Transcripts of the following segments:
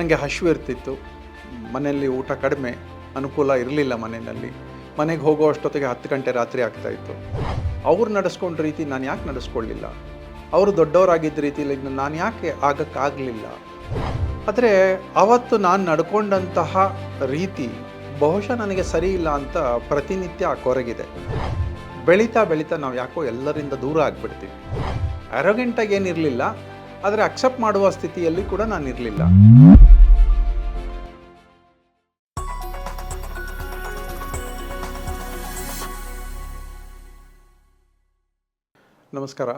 ನನಗೆ ಹಶು ಇರ್ತಿತ್ತು. ಮನೆಯಲ್ಲಿ ಊಟ ಕಡಿಮೆ, ಅನುಕೂಲ ಇರಲಿಲ್ಲ ಮನೆಯಲ್ಲಿ. ಮನೆಗೆ ಹೋಗೋ ಅಷ್ಟೊತ್ತಿಗೆ ಹತ್ತು ಗಂಟೆ ರಾತ್ರಿ ಆಗ್ತಾಯಿತ್ತು ಅವ್ರು ನಡೆಸ್ಕೊಂಡ ರೀತಿ ನಾನು ಯಾಕೆ ನಡೆಸ್ಕೊಳ್ಳಿಲ್ಲ? ಅವರು ದೊಡ್ಡವರಾಗಿದ್ದ ರೀತಿಯಲ್ಲಿ ನಾನು ಯಾಕೆ ಆಗಕ್ಕಾಗಲಿಲ್ಲ? ಆದರೆ ಅವತ್ತು ನಾನು ನಡ್ಕೊಂಡಂತಹ ರೀತಿ ಬಹುಶಃ ನನಗೆ ಸರಿ ಇಲ್ಲ ಅಂತ ಪ್ರತಿನಿತ್ಯ ಕೊರಗಿದೆ. ಬೆಳೀತಾ ಬೆಳೀತಾ ನಾವು ಯಾಕೋ ಎಲ್ಲರಿಂದ ದೂರ ಆಗಿಬಿಡ್ತೀವಿ. ಅರೋಗೆಂಟಾಗಿ ಏನಿರಲಿಲ್ಲ, ಆದರೆ ಅಕ್ಸೆಪ್ಟ್ ಮಾಡುವ ಸ್ಥಿತಿಯಲ್ಲಿ ಕೂಡ ನಾನು ಇರಲಿಲ್ಲ. ನಮಸ್ಕಾರ.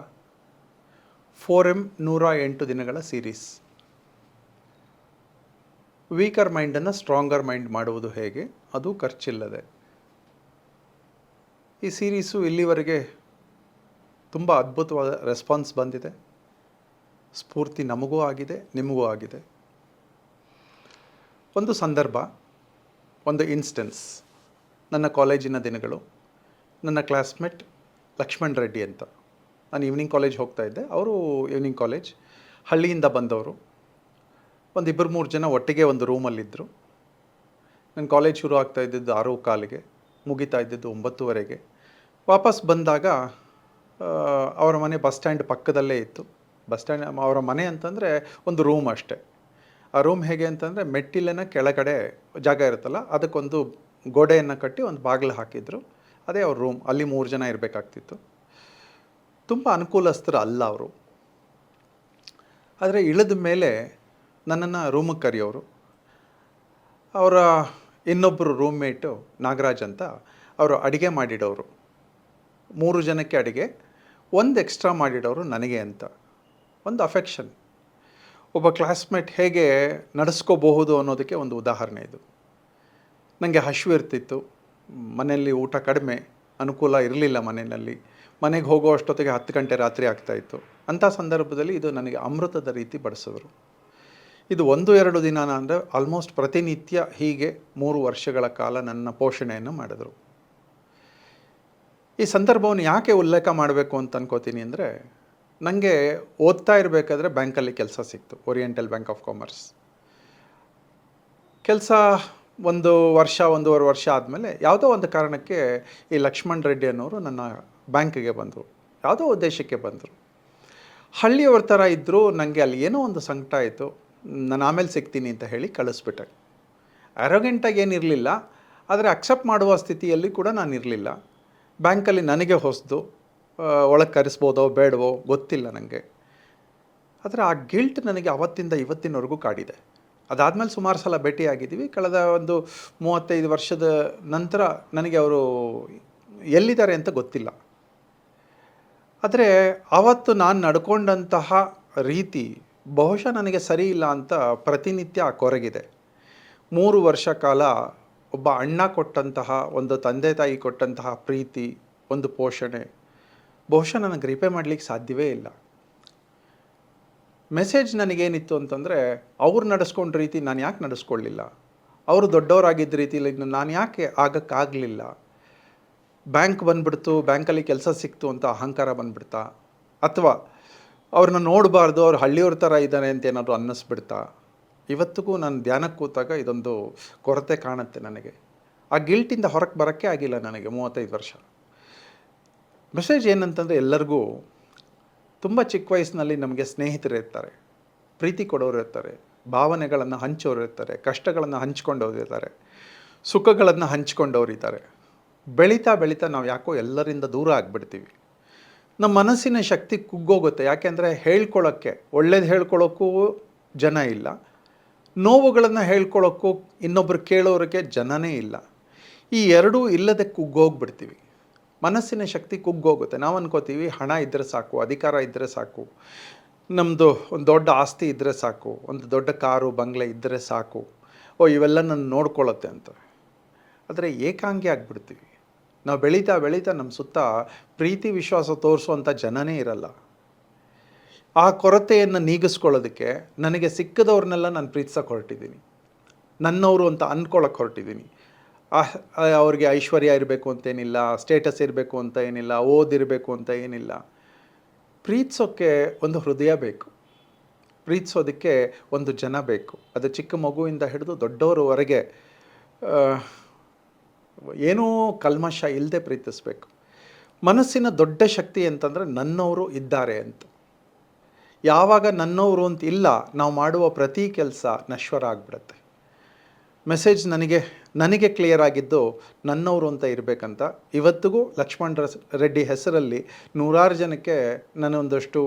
ಫೋರ್ ಎಂ ನೂರ ಎಂಟು ದಿನಗಳ ಸೀರೀಸ್ ವೀಕರ್ ಮೈಂಡನ್ನು ಸ್ಟ್ರಾಂಗರ್ ಮೈಂಡ್ ಮಾಡುವುದು ಹೇಗೆ? ಅದು ಖರ್ಚಿಲ್ಲದೆ. ಈ ಸೀರೀಸು ಇಲ್ಲಿವರೆಗೆ ತುಂಬ ಅದ್ಭುತವಾದ ರೆಸ್ಪಾನ್ಸ್ ಬಂದಿದೆ. ಸ್ಫೂರ್ತಿ ನಮಗೂ ಆಗಿದೆ, ನಿಮಗೂ ಆಗಿದೆ. ಒಂದು ಸಂದರ್ಭ, ಒಂದು ಇನ್ಸ್ಟೆನ್ಸ್ ನನ್ನ ಕಾಲೇಜಿನ ದಿನಗಳು. ನನ್ನ ಕ್ಲಾಸ್ಮೇಟ್ ಲಕ್ಷ್ಮಣ್ ರೆಡ್ಡಿ ಅಂತ. ನಾನು ಈವ್ನಿಂಗ್ ಕಾಲೇಜ್ ಹೋಗ್ತಾ ಇದ್ದೆ. ಅವರು ಈವ್ನಿಂಗ್ ಕಾಲೇಜ್ ಹಳ್ಳಿಯಿಂದ ಬಂದವರು. ಒಂದು ಇಬ್ಬರು ಮೂರು ಜನ ಒಟ್ಟಿಗೆ ಒಂದು ರೂಮಲ್ಲಿದ್ದರು ನನ್ನ ಕಾಲೇಜ್ ಶುರು ಆಗ್ತಾ ಇದ್ದಿದ್ದು ಆರು ಕಾಲಿಗೆ, ಮುಗಿತಾ ಇದ್ದಿದ್ದು ಒಂಬತ್ತುವರೆಗೆ. ವಾಪಸ್ ಬಂದಾಗ ಅವರ ಮನೆ ಬಸ್ ಸ್ಟ್ಯಾಂಡ್ ಪಕ್ಕದಲ್ಲೇ ಇತ್ತು. ಬಸ್ ಸ್ಟ್ಯಾಂಡ್, ಅವರ ಮನೆ ಅಂತಂದರೆ ಒಂದು ರೂಮ್ ಅಷ್ಟೇ. ಆ ರೂಮ್ ಹೇಗೆ ಅಂತಂದರೆ ಮೆಟ್ಟಿಲಿನ ಕೆಳಗಡೆ ಜಾಗ ಇರುತ್ತಲ್ಲ, ಅದಕ್ಕೊಂದು ಗೋಡೆಯನ್ನು ಕಟ್ಟಿ ಒಂದು ಬಾಗಿಲು ಹಾಕಿದ್ರು. ಅದೇ ಅವ್ರ ರೂಮ್ ಅಲ್ಲಿ ಮೂರು ಜನ ಇರಬೇಕಾಗ್ತಿತ್ತು. ತುಂಬ ಅನುಕೂಲಸ್ಥರು ಅಲ್ಲ ಅವರು. ಆದರೆ ಇಳಿದ ಮೇಲೆ ನನ್ನನ್ನು ರೂಮಿಗೆ ಕರೆಯೋರು. ಅವರ ಇನ್ನೊಬ್ಬರು ರೂಮ್ಮೇಟು ನಾಗರಾಜ್ ಅಂತ ಅವರು ಅಡುಗೆ ಮಾಡಿಡೋರು. ಮೂರು ಜನಕ್ಕೆ ಅಡುಗೆ, ಒಂದು ಎಕ್ಸ್ಟ್ರಾ ಮಾಡಿಡೋರು ನನಗೆ ಅಂತ. ಒಂದು ಅಫೆಕ್ಷನ್ ಒಬ್ಬ ಕ್ಲಾಸ್ಮೇಟ್ ಹೇಗೆ ನಡೆಸ್ಕೋಬಹುದು ಅನ್ನೋದಕ್ಕೆ ಒಂದು ಉದಾಹರಣೆ ಇದು. ನನಗೆ ಹಸಿವು ಇರ್ತಿತ್ತು. ಮನೆಯಲ್ಲಿ ಊಟ ಕಡಿಮೆ, ಅನುಕೂಲ ಇರಲಿಲ್ಲ ಮನೆಯಲ್ಲಿ. ಮನೆಗೆ ಹೋಗೋ ಅಷ್ಟೊತ್ತಿಗೆ ಹತ್ತು ಗಂಟೆ ರಾತ್ರಿ ಆಗ್ತಾಯಿತ್ತು ಅಂಥ ಸಂದರ್ಭದಲ್ಲಿ ಇದು ನನಗೆ ಅಮೃತದ ರೀತಿ ಬಡಿಸಿದ್ರು. ಇದು ಒಂದು ಎರಡು ದಿನ ಅಂದರೆ ಆಲ್ಮೋಸ್ಟ್ ಪ್ರತಿನಿತ್ಯ ಹೀಗೆ ಮೂರು ವರ್ಷಗಳ ಕಾಲ ನನ್ನ ಪೋಷಣೆಯನ್ನು ಮಾಡಿದರು. ಈ ಸಂದರ್ಭವನ್ನು ಯಾಕೆ ಉಲ್ಲೇಖ ಮಾಡಬೇಕು ಅಂತ ಅನ್ಕೋತೀನಿ ಅಂದರೆ ನನಗೆ ಓದ್ತಾ ಇರಬೇಕಾದ್ರೆ ಬ್ಯಾಂಕಲ್ಲಿ ಕೆಲಸ ಸಿಕ್ತು ಓರಿಯೆಂಟಲ್ ಬ್ಯಾಂಕ್ ಆಫ್ ಕಾಮರ್ಸ್ ಕೆಲಸ ಒಂದು ವರ್ಷ, ಒಂದೂವರೆ ವರ್ಷ ಆದಮೇಲೆ ಯಾವುದೋ ಒಂದು ಕಾರಣಕ್ಕೆ ಈ ಲಕ್ಷ್ಮಣ್ ರೆಡ್ಡಿ ಅನ್ನೋರು ನನ್ನ ಬ್ಯಾಂಕಿಗೆ ಬಂದರು, ಯಾವುದೋ ಉದ್ದೇಶಕ್ಕೆ ಬಂದರು. ಹಳ್ಳಿಯವ್ರ ಥರ ಇದ್ದರೂ ನನಗೆ ಅಲ್ಲಿ ಏನೋ ಒಂದು ಸಂಕಟ ಆಯಿತು, ನಾನು ಆಮೇಲೆ ಸಿಗ್ತೀನಿ ಅಂತ ಹೇಳಿ ಕಳಿಸ್ಬಿಟ್ಟೆ. ಅರೋಗೆಂಟಾಗಿ ಏನಿರಲಿಲ್ಲ ಆದರೆ ಅಕ್ಸೆಪ್ಟ್ ಮಾಡುವ ಸ್ಥಿತಿಯಲ್ಲಿ ಕೂಡ ನಾನು ಇರಲಿಲ್ಲ. ಬ್ಯಾಂಕಲ್ಲಿ ನನಗೆ ಹೊಸದು ಒಳಗೆ ಕರೆಸ್ಬೋದೋ ಬೇಡವೋ ಗೊತ್ತಿಲ್ಲ ನನಗೆ. ಆದರೆ ಆ ಗಿಲ್ಟ್ ನನಗೆ ಅವತ್ತಿಂದ ಇವತ್ತಿನವರೆಗೂ ಕಾಡಿದೆ. ಅದಾದಮೇಲೆ ಸುಮಾರು ಸಲ ಭೇಟಿಯಾಗಿದ್ದೀವಿ. ಕಳೆದ ಒಂದು ಮೂವತ್ತೈದು ವರ್ಷದ ನಂತರ ನನಗೆ ಅವರು ಎಲ್ಲಿದ್ದಾರೆ ಅಂತ ಗೊತ್ತಿಲ್ಲ. ಆದರೆ ಆವತ್ತು ನಾನು ನಡ್ಕೊಂಡಂತಹ ರೀತಿ ಬಹುಶಃ ನನಗೆ ಸರಿ ಇಲ್ಲ ಅಂತ ಪ್ರತಿನಿತ್ಯ ಕೊರಗಿದೆ. ಮೂರು ವರ್ಷ ಕಾಲ ಒಬ್ಬ ಅಣ್ಣ ಕೊಟ್ಟಂತಹ, ಒಂದು ತಂದೆ ತಾಯಿ ಕೊಟ್ಟಂತಹ ಪ್ರೀತಿ, ಒಂದು ಪೋಷಣೆ, ಬಹುಶಃ ನನಗೆ ರಿಪೇ ಮಾಡಲಿಕ್ಕೆ ಸಾಧ್ಯವೇ ಇಲ್ಲ. ಮೆಸೇಜ್ ನನಗೇನಿತ್ತು ಅಂತಂದರೆ, ಅವ್ರು ನಡೆಸ್ಕೊಂಡ ರೀತಿ ನಾನು ಯಾಕೆ ನಡೆಸ್ಕೊಳ್ಳಿಲ್ಲ? ಅವರು ದೊಡ್ಡವರಾಗಿದ್ದ ರೀತಿಯಲ್ಲಿ ನಾನು ಯಾಕೆ ಆಗಕ್ಕಾಗಲಿಲ್ಲ? ಬ್ಯಾಂಕ್ ಬಂದ್ಬಿಡ್ತು, ಬ್ಯಾಂಕಲ್ಲಿ ಕೆಲಸ ಸಿಕ್ತು ಅಂತ ಅಹಂಕಾರ ಬಂದ್ಬಿಡ್ತಾ? ಅಥವಾ ಅವ್ರನ್ನ ನೋಡಬಾರ್ದು, ಅವ್ರು ಹಳ್ಳಿಯವ್ರ ಥರ ಇದ್ದಾನೆ ಅಂತ ಏನಾದರೂ ಅನ್ನಿಸ್ಬಿಡ್ತಾ? ಇವತ್ತಿಗೂ ನಾನು ಧ್ಯಾನಕ್ಕೆ ಕೂತಾಗ ಇದೊಂದು ಕೊರತೆ ಕಾಣುತ್ತೆ ನನಗೆ. ಆ ಗಿಲ್ಟಿಂದ ಹೊರಗೆ ಬರೋಕ್ಕೆ ಆಗಿಲ್ಲ ನನಗೆ ಮೂವತ್ತೈದು ವರ್ಷ. ಮೆಸೇಜ್ ಏನಂತಂದರೆ ಎಲ್ಲರಿಗೂ ತುಂಬ ಚಿಕ್ಕ ವಯಸ್ಸಿನಲ್ಲಿ ನಮಗೆ ಸ್ನೇಹಿತರು ಇರ್ತಾರೆ. ಪ್ರೀತಿ ಕೊಡೋರು ಇರ್ತಾರೆ. ಭಾವನೆಗಳನ್ನು ಹಂಚೋರು ಇರ್ತಾರೆ. ಕಷ್ಟಗಳನ್ನು ಹಂಚ್ಕೊಂಡವ್ರು ಇರ್ತಾರೆ. ಸುಖಗಳನ್ನು ಹಂಚ್ಕೊಂಡವ್ರು ಇದ್ದಾರೆ. ಬೆಳೀತಾ ಬೆಳೀತಾ ನಾವು ಯಾಕೋ ಎಲ್ಲರಿಂದ ದೂರ ಆಗಿಬಿಡ್ತೀವಿ. ನಮ್ಮ ಮನಸ್ಸಿನ ಶಕ್ತಿ ಕುಗ್ಗೋಗುತ್ತೆ. ಯಾಕೆಂದರೆ ಹೇಳ್ಕೊಳ್ಳೋಕ್ಕೆ ಒಳ್ಳೇದು ಹೇಳ್ಕೊಳ್ಳೋಕ್ಕೂ ಜನ ಇಲ್ಲ. ನೋವುಗಳನ್ನು ಹೇಳ್ಕೊಳ್ಳೋಕ್ಕೂ ಇನ್ನೊಬ್ಬರು ಕೇಳೋರಿಗೆ ಜನನೇ ಇಲ್ಲ. ಈ ಎರಡೂ ಇಲ್ಲದೆ ಕುಗ್ಗೋಗ್ಬಿಡ್ತೀವಿ. ಮನಸ್ಸಿನ ಶಕ್ತಿ ಕುಗ್ಗೋಗುತ್ತೆ. ನಾವು ಅನ್ಕೋತೀವಿ, ಹಣ ಇದ್ದರೆ ಸಾಕು, ಅಧಿಕಾರ ಇದ್ದರೆ ಸಾಕು ನಮ್ಮದು ಒಂದು ದೊಡ್ಡ ಆಸ್ತಿ ಇದ್ದರೆ ಸಾಕು, ಒಂದು ದೊಡ್ಡ ಕಾರು, ಬಂಗ್ಲೆ ಇದ್ದರೆ ಸಾಕು. ಓ, ಇವೆಲ್ಲ ನನ್ನ ನೋಡ್ಕೊಳ್ಳುತ್ತೆ ಅಂತ. ಆದರೆ ಏಕಾಂಗಿ ಆಗಿಬಿಡ್ತೀವಿ. ನಾವು ಬೆಳೀತಾ ಬೆಳೀತಾ ನಮ್ಮ ಸುತ್ತ ಪ್ರೀತಿ ವಿಶ್ವಾಸ ತೋರಿಸುವಂಥ ಜನನೇ ಇರಲ್ಲ. ಆ ಕೊರತೆಯನ್ನು ನೀಗಿಸ್ಕೊಳ್ಳೋದಕ್ಕೆ ನನಗೆ ಸಿಕ್ಕದವ್ರನ್ನೆಲ್ಲ ನಾನು ಪ್ರೀತಿಸೋಕೆ ಹೊರಟಿದ್ದೀನಿ. ನನ್ನವರು ಅಂತ ಅಂದ್ಕೊಳ್ಳೋಕೆ ಹೊರಟಿದ್ದೀನಿ. ಅವ್ರಿಗೆ ಐಶ್ವರ್ಯ ಇರಬೇಕು ಅಂತೇನಿಲ್ಲ ಸ್ಟೇಟಸ್ ಇರಬೇಕು ಅಂತ ಏನಿಲ್ಲ, ಓದಿರಬೇಕು ಅಂತ ಏನಿಲ್ಲ. ಪ್ರೀತಿಸೋಕ್ಕೆ ಒಂದು ಹೃದಯ ಬೇಕು. ಪ್ರೀತಿಸೋದಕ್ಕೆ ಒಂದು ಜನ ಬೇಕು. ಅದು ಚಿಕ್ಕ ಮಗುವಿಂದ ಹಿಡಿದು ದೊಡ್ಡವರವರೆಗೆ ಏನೂ ಕಲ್ಮಶ ಇಲ್ಲದೆ ಪ್ರೀತಿಸ್ಬೇಕು. ಮನಸ್ಸಿನ ದೊಡ್ಡ ಶಕ್ತಿ ಅಂತಂದರೆ ನನ್ನವರು ಇದ್ದಾರೆ ಅಂತ. ಯಾವಾಗ ನನ್ನವರು ಅಂತ ಇಲ್ಲ, ನಾವು ಮಾಡುವ ಪ್ರತಿ ಕೆಲಸ ನಶ್ವರ ಆಗಿಬಿಡುತ್ತೆ. ಮೆಸೇಜ್ ನನಗೆ ನನಗೆ ಕ್ಲಿಯರ್ ಆಗಿದ್ದು ನನ್ನವರು ಅಂತ ಇರಬೇಕಂತ. ಇವತ್ತಿಗೂ ಲಕ್ಷ್ಮಣ್ ರೆಡ್ಡಿ ಹೆಸರಲ್ಲಿ ನೂರಾರು ಜನಕ್ಕೆ ನಾನು ಒಂದಷ್ಟು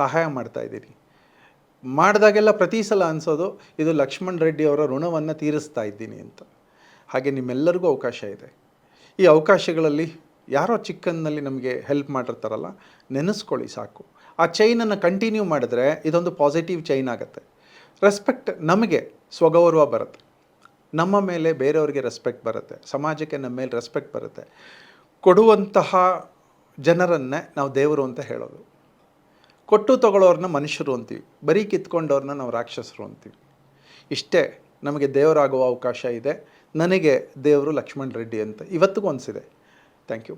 ಸಹಾಯ ಮಾಡ್ತಾ ಇದ್ದೀನಿ. ಮಾಡಿದಾಗೆಲ್ಲ ಪ್ರತಿ ಸಲ ಅನಿಸೋದು, ಇದು ಲಕ್ಷ್ಮಣ್ ರೆಡ್ಡಿ ಅವರ ಋಣವನ್ನು ತೀರಿಸ್ತಾ ಇದ್ದೀನಿ ಅಂತ. ಹಾಗೆ ನಿಮ್ಮೆಲ್ಲರಿಗೂ ಅವಕಾಶ ಇದೆ. ಈ ಅವಕಾಶಗಳಲ್ಲಿ ಯಾರೋ ಚಿಕ್ಕನ್ನಲ್ಲಿ ನಮಗೆ ಹೆಲ್ಪ್ ಮಾಡಿರ್ತಾರಲ್ಲ, ನೆನೆಸ್ಕೊಳ್ಳಿ ಸಾಕು. ಆ ಚೈನನ್ನು ಕಂಟಿನ್ಯೂ ಮಾಡಿದ್ರೆ ಇದೊಂದು ಪಾಸಿಟಿವ್ ಚೈನ್ ಆಗುತ್ತೆ. ರೆಸ್ಪೆಕ್ಟ್ ನಮಗೆ ಸ್ವಗೌರವ ಬರುತ್ತೆ. ನಮ್ಮ ಮೇಲೆ ಬೇರೆಯವ್ರಿಗೆ ರೆಸ್ಪೆಕ್ಟ್ ಬರುತ್ತೆ. ಸಮಾಜಕ್ಕೆ ನಮ್ಮ ಮೇಲೆ ರೆಸ್ಪೆಕ್ಟ್ ಬರುತ್ತೆ. ಕೊಡುವಂತಹ ಜನರನ್ನೇ ನಾವು ದೇವರು ಅಂತ ಹೇಳೋದು. ಕೊಟ್ಟು ತಗೊಳ್ಳೋರನ್ನ ಮನುಷ್ಯರು ಅಂತೀವಿ. ಬರೀ ಕಿತ್ಕೊಂಡವ್ರನ್ನ ನಾವು ರಾಕ್ಷಸರು ಅಂತೀವಿ. ಇಷ್ಟೇ ನಮಗೆ ದೇವರಾಗುವ ಅವಕಾಶ ಇದೆ. ನನಗೆ ದೇವರು ಲಕ್ಷ್ಮಣ್ ರೆಡ್ಡಿ ಅಂತ ಇವತ್ತಿಗೂ ಅನಿಸಿದೆ. Thank you